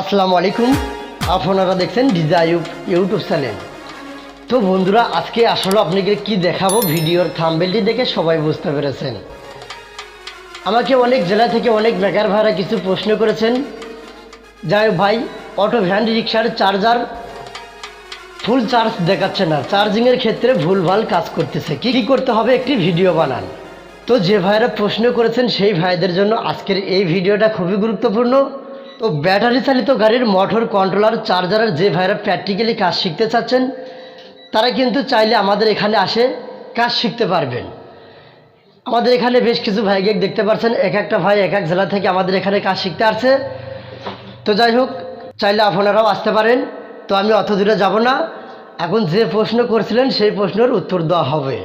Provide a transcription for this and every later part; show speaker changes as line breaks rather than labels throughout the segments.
আসসালামু আলাইকুম। আপনারা দেখছেন ডিজাইব ইউটিউব চ্যানেল। তো বন্ধুরা, আজকে আসলে আপনাকে কি দেখাবো? ভিডিওর থাম্বেলটি দেখে সবাই বুঝতে পেরেছেন। আমাকে অনেক জেলা থেকে অনেক বেকার ভাইরা কিছু প্রশ্ন করেছেন। যাই ভাই, অটো ভ্যান, রিক্সার চার্জার, ফুল চার্জ দেখাচ্ছে না। চার্জিংয়ের ক্ষেত্রে ভুলভাল কাজ করতেছে। কি কি করতে হবে? একটি ভিডিও বানান। তো যে ভাইরা প্রশ্ন করেছেন, সেই ভাইদের জন্য আজকের এই ভিডিওটা খুবই গুরুত্বপূর্ণ। তো ব্যাটারি চালিত গাড়ির মোটর কন্ট্রোলার চার্জারের যে ভাইরা প্র্যাকটিক্যালি কাজ শিখতে চাচ্ছেন, তারা কিন্তু চাইলে আমাদের এখানে আসে কাজ শিখতে পারবেন। আমাদের এখানে বেশ কিছু ভাইকে দেখতে পাচ্ছেন এক একটা ভাই এক এক জেলা থেকে আমাদের এখানে কাজ শিখতে আসছে। তো যাই হোক, চাইলে আপনারাও আসতে পারেন। তো আমি অত দূরে যাব না। এখন যে প্রশ্ন করছিলেন, সেই প্রশ্নের উত্তর দেওয়া হবে।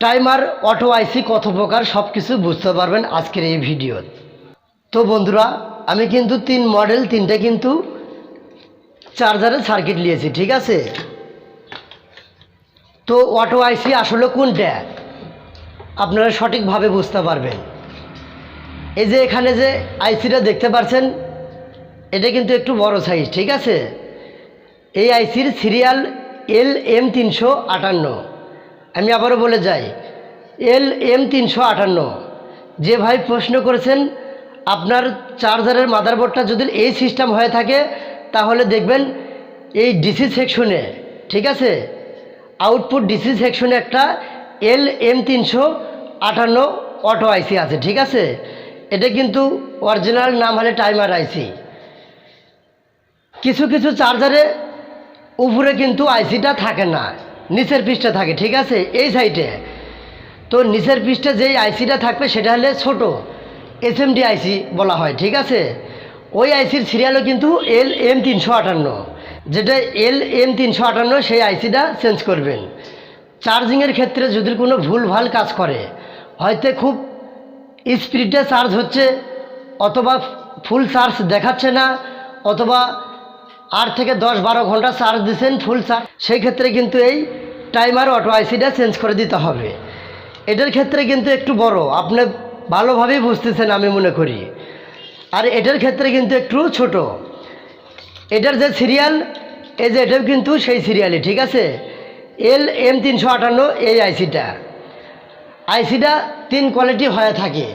টাইমার, অটো, আইসি কত প্রকার সব কিছু বুঝতে পারবেন আজকের এই ভিডিও তো বন্ধুরা, আমি কিন্তু তিন মডেল তিনটে কিন্তু চার্জারের সার্কিট নিয়েছি, ঠিক আছে? তো অটো আইসি আসলে কোনটা? আপনারা সঠিকভাবে বুঝতে পারবেন। এই যে এখানে যে আইসিটা দেখতে পাচ্ছেন এটা কিন্তু একটু বড় সাইজ ঠিক আছে? এই আইসির সিরিয়াল এল এম তিনশো আটান্ন। আমি আবারও বলে যাই এল এম তিনশো আটান্ন। যে ভাই প্রশ্ন করেছেন আপনার চার্জারের মাদারবোর্ডটা যদি এই সিস্টেম হয়ে থাকে, তাহলে দেখবেন এই ডিসি সেকশনে ঠিক আছে? আউটপুট ডিসি সেকশনে একটা এল এম তিনশো আটান্ন অটো আইসি আছে, ঠিক আছে? এটা কিন্তু অরিজিনাল নাম হলে টাইমার আইসি কিছু কিছু চার্জারে উপরে কিন্তু আইসিটা থাকে না, নিচের পৃষ্ঠে থাকে, ঠিক আছে? এই সাইডে তো নিচের পৃষ্ঠে যেই আইসিটা থাকবে, সেটা হলে ছোট। এসএমডি আইসি বলা হয়, ঠিক আছে? ওই আইসির সিরিয়ালও কিন্তু এল এম তিনশো আটান্ন। যেটা এল এম তিনশো আটান্ন, সেই আইসিটা চেঞ্জ করবেন। চার্জিংয়ের ক্ষেত্রে যদি কোনো ভুল ভালো কাজ করে, হয়তো খুব স্পিডে চার্জ হচ্ছে, অথবা ফুল চার্জ দেখাচ্ছে না, অথবা আট থেকে দশ বারো ঘণ্টা চার্জ দিচ্ছেন ফুল চার্জ সেই ক্ষেত্রে কিন্তু এই টাইমার অটো আইসিটা চেঞ্জ করে দিতে হবে। এটার ক্ষেত্রে কিন্তু একটু বড়। আপনি ভালোভাবেই বুঝতেছেন আমি মনে করি। আর এটার ক্ষেত্রে কিন্তু একটু ছোট। এটার যে সিরিয়াল এই যে এটাও কিন্তু সেই সিরিয়ালই ঠিক আছে? এল এম তিনশো আটান্ন, এই আইসিটা আইসিটা তিন কোয়ালিটি হয়ে থাকে।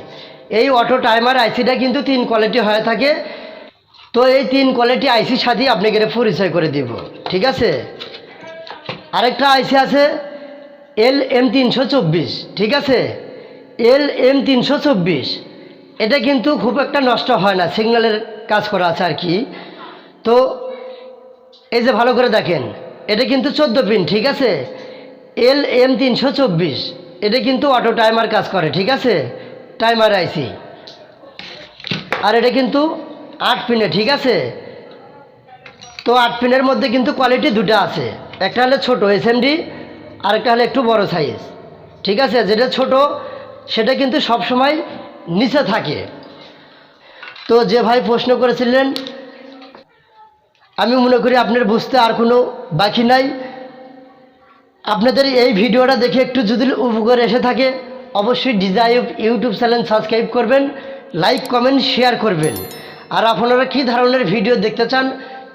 এই অটো টাইমার আইসিটা কিন্তু তিন কোয়ালিটি হয়ে থাকে। তো এই তিন কোয়ালিটি আইসির সাথেই আপনাকে পরিচয় করে দিব, ঠিক আছে? আরেকটা আইসি আছে এল এম তিনশো চব্বিশ, ঠিক আছে? এল এম তিনশো চব্বিশ। এটা কিন্তু খুব একটা নষ্ট হয় না, সিগন্যালের কাজ করা আছে আর কি। তো এই যে ভালো করে দেখেন, এটা কিন্তু চোদ্দ পিন ঠিক আছে? এল এম তিনশো চব্বিশ, এটা কিন্তু অটো টাইমার কাজ করে, ঠিক আছে? টাইমার আইসি। আর এটা কিন্তু আট পিনে ঠিক আছে? তো আট পিনের মধ্যে কিন্তু কোয়ালিটি দুটো আছে। একটা হলে ছোটো এস এসএমডি আর একটা হলে একটু বড় সাইজ, ঠিক আছে? যেটা ছোট সেটা কিন্তু সব সময় নিচে থাকে। তো যে ভাই প্রশ্ন করেছিলেন, আমি মনে করি আপনার বুঝতে আর কোনো বাকি নাই। আপনাদের এই ভিডিওটা দেখে একটু যদি উপকার এসে থাকে, অবশ্যই ডিজাইব ইউটিউব চ্যানেল সাবস্ক্রাইব করবেন, লাইক, কমেন্ট, শেয়ার করবেন। আর আপনারা কী ধরনের ভিডিও দেখতে চান,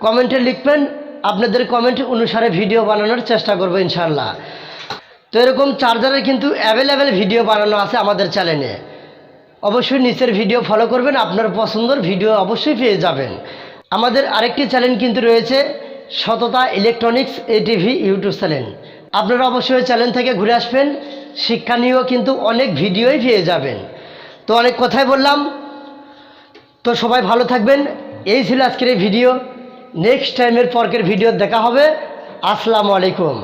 কমেন্টে লিখবেন। আপনাদের কমেন্ট অনুসারে ভিডিও বানানোর চেষ্টা করব ইনশাল্লাহ তো এরকম চার্জারের কিন্তু অ্যাভেলেবেল ভিডিও বানানো আছে আমাদের চ্যানেলে অবশ্যই নিচের ভিডিও ফলো করবেন, আপনার পছন্দের ভিডিও অবশ্যই পেয়ে যাবেন। আমাদের আরেকটি চ্যানেল কিন্তু রয়েছে, সততা ইলেকট্রনিক্স এটিভি ইউটিউব চ্যানেল আপনারা অবশ্যই চ্যানেল থেকে ঘুরে আসবেন, শিক্ষা নিয়েও কিন্তু অনেক ভিডিওই পেয়ে যাবেন। তো অনেক কথাই বললাম। তো সবাই ভালো থাকবেন। এই ছিল আজকের এই ভিডিও নেক্সট টাইমের পরকের ভিডিও দেখা হবে। আসসালামু আলাইকুম।